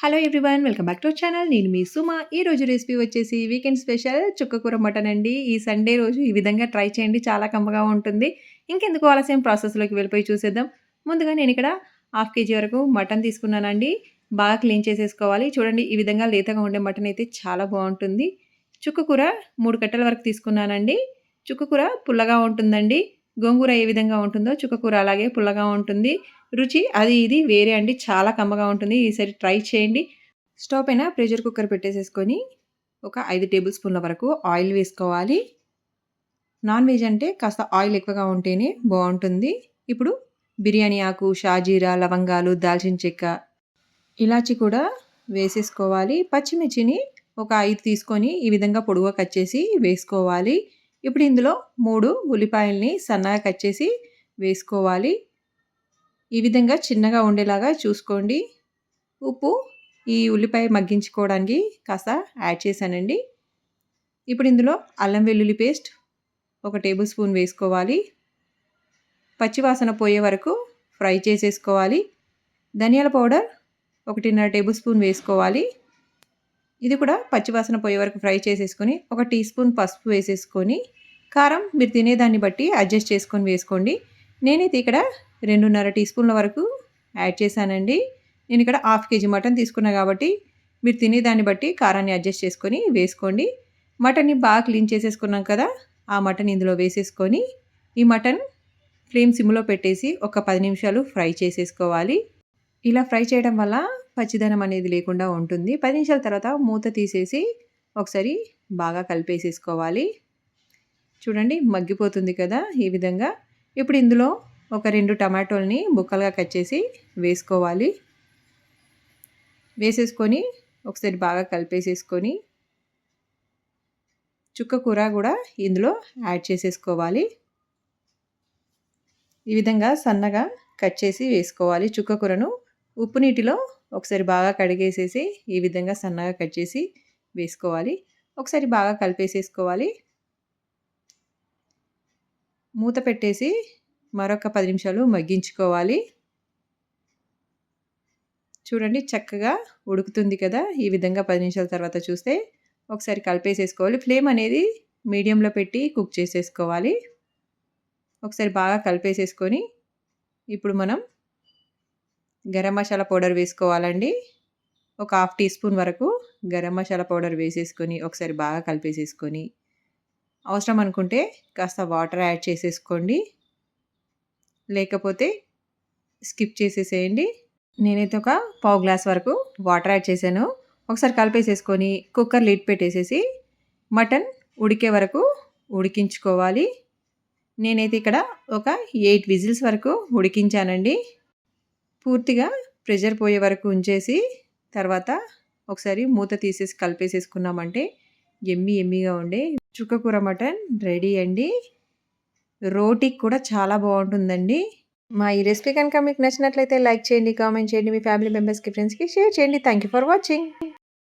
Hello everyone welcome back to channel నేను మీ సుమ. ఈ రోజు రెసిపీ వచ్చేసి వీకెండ్ స్పెషల్ చుక్కకూర మటన్ అండి. ఈ సండే రోజు ఈ విధంగా ట్రై చేయండి. చాలా కమ్మగా ఉంటుంది. ఇంకెందుకు ఆలస్యం ప్రాసెస్లోకి వెళ్ళిపోయి చూసేద్దాం. ముందుగా నేను ఇక్కడ హాఫ్ కేజీ వరకు మటన్ తీసుకున్నానండి. బాగా క్లీన్ చేసేసుకోవాలి. చూడండి ఈ విధంగా లేతగా ఉండే మటన్ అయితే చాలా బాగుంటుంది. చుక్కకూర మూడు కట్టల వరకు తీసుకున్నానండి. చుక్కకూర పుల్లగా ఉంటుందండి. గోంగూర ఏ విధంగా ఉంటుందో చుక్కకూర అలాగే పుల్లగా ఉంటుంది. రుచి అది ఇది వేరే అండి. చాలా కమ్మగా ఉంటుంది. ఈసారి ట్రై చేయండి. స్టవ్ పైన ప్రెషర్ కుక్కర్ పెట్టేసేసుకొని ఒక ఐదు టేబుల్ స్పూన్ల వరకు ఆయిల్ వేసుకోవాలి. నాన్ వెజ్ అంటే కాస్త ఆయిల్ ఎక్కువగా ఉంటేనే బాగుంటుంది. ఇప్పుడు బిర్యానీ ఆకు షాజీరా లవంగాలు దాల్చిన చెక్క ఇలాచి కూడా వేసేసుకోవాలి. పచ్చిమిర్చిని ఒక ఐదు తీసుకొని ఈ విధంగా పొడుగా కట్ చేసి వేసుకోవాలి. ఇప్పుడు ఇందులో మూడు ఉల్లిపాయల్ని సన్నగా కట్ చేసి వేసుకోవాలి. ఈ విధంగా చిన్నగా ఉండేలాగా చూసుకోండి. ఉప్పు ఈ ఉల్లిపాయ మగ్గించుకోవడానికి కాస్త యాడ్ చేశానండి. ఇప్పుడు ఇందులో అల్లం వెల్లుల్లి పేస్ట్ ఒక టేబుల్ స్పూన్ వేసుకోవాలి. పచ్చివాసన పోయే వరకు ఫ్రై చేసేసుకోవాలి. ధనియాల పౌడర్ ఒకటిన్నర టేబుల్ స్పూన్ వేసుకోవాలి. ఇది కూడా పచ్చివాసన పోయే వరకు ఫ్రై చేసేసుకొని ఒక టీ స్పూన్ పసుపు వేసేసుకొని కారం మీరు తినేదాన్ని బట్టి అడ్జస్ట్ చేసుకొని వేసుకోండి. నేనైతే ఇక్కడ రెండున్నర టీ స్పూన్ల వరకు యాడ్ చేశానండి. నేను ఇక్కడ హాఫ్ కేజీ మటన్ తీసుకున్నా కాబట్టి మీరు తినే దాన్ని బట్టి కారాన్ని అడ్జస్ట్ చేసుకొని వేసుకోండి. మటన్ని బాగా క్లీన్ చేసేసుకున్నాం కదా ఆ మటన్ ఇందులో వేసేసుకొని ఈ మటన్ ఫ్లేమ్ సిమ్లో పెట్టేసి ఒక పది నిమిషాలు ఫ్రై చేసేసుకోవాలి. ఇలా ఫ్రై చేయడం వల్ల పచ్చిదనం అనేది లేకుండా ఉంటుంది. పది నిమిషాల తర్వాత మూత తీసేసి ఒకసారి బాగా కలిపేసేసుకోవాలి. చూడండి మగ్గిపోతుంది కదా ఈ విధంగా. ఇప్పుడు ఇందులో ఒక రెండు టమాటోల్ని బుక్కలుగా కట్ చేసి వేసుకోవాలి. వేసేసుకొని ఒకసారి బాగా కలిపేసేసుకొని చుక్క కూర కూడా ఇందులో యాడ్ చేసేసుకోవాలి. ఈ విధంగా సన్నగా కట్ చేసి వేసుకోవాలి చుక్క కూరను. ఉప్పు నీటిలో ఒకసారి బాగా కడిగేసేసి ఈ విధంగా సన్నగా కట్ చేసి వేసుకోవాలి. ఒకసారి బాగా కలిపేసేసుకోవాలి. మూత పెట్టేసి మరొక పది నిమిషాలు మగ్గించుకోవాలి. చూడండి చక్కగా ఉడుకుతుంది కదా. ఈ విధంగా పది నిమిషాల తర్వాత చూస్తే ఒకసారి కలిపేసేసుకోవాలి. ఫ్లేమ్ అనేది మీడియంలో పెట్టి కుక్ చేసేసుకోవాలి. ఒకసారి బాగా కలిపేసేసుకొని ఇప్పుడు మనం గరం మసాలా పౌడర్ వేసుకోవాలండి. ఒక హాఫ్ టీ స్పూన్ వరకు గరం మసాలా పౌడర్ వేసేసుకొని ఒకసారి బాగా కలిపేసేసుకొని అవసరం అనుకుంటే కాస్త వాటర్ యాడ్ చేసేసుకోండి. లేకపోతే స్కిప్ చేసేసేయండి. నేనైతే ఒక పావు గ్లాస్ వరకు వాటర్ యాడ్ చేశాను. ఒకసారి కలిపేసేసుకొని కుక్కర్ లిడ్ పెట్టేసేసి మటన్ ఉడికే వరకు ఉడికించుకోవాలి. నేనైతే ఇక్కడ ఒక ఎయిట్ విజిల్స్ వరకు ఉడికించానండి. పూర్తిగా ప్రెషర్ పోయే వరకు ఉంచేసి తర్వాత ఒకసారి మూత తీసేసి కలిపేసేసుకున్నామంటే ఎమ్మి ఎమ్మిగా ఉండే. చుక్కకూర మటన్ రెడీ అండి. రోటీకి కూడా చాలా బాగుంటుందండి. మా ఈ రెసిపీ కనుక మీకు నచ్చినట్లయితే లైక్ చేయండి కామెంట్ చేయండి. మీ ఫ్యామిలీ మెంబర్స్కి ఫ్రెండ్స్కి షేర్ చేయండి. Thank you for watching.